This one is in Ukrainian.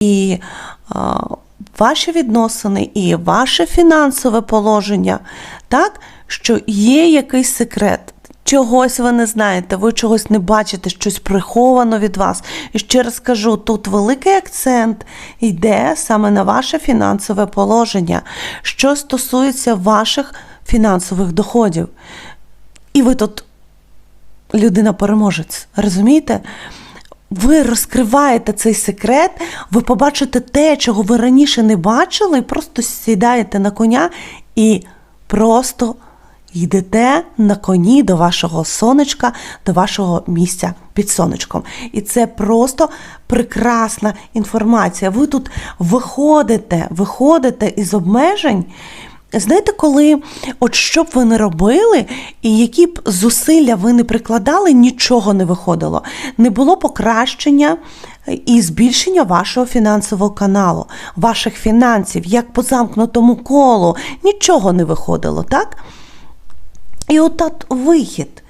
і ваші відносини, і ваше фінансове положення, так, що є якийсь секрет. Чогось ви не знаєте, ви чогось не бачите, щось приховано від вас. І ще раз кажу, тут великий акцент йде саме на ваше фінансове положення, що стосується ваших фінансових доходів. І ви тут людина-переможець, розумієте? Ви розкриваєте цей секрет, ви побачите те, чого ви раніше не бачили, і просто сідаєте на коня і просто йдете на коні до вашого сонечка, до вашого місця під сонечком. І це просто прекрасна інформація. Ви тут виходите, виходите із обмежень. Знаєте, коли от що б ви не робили, і які б зусилля ви не прикладали, нічого не виходило. Не було покращення і збільшення вашого фінансового каналу, ваших фінансів, як по замкнутому колу, нічого не виходило, так? І от от вихід.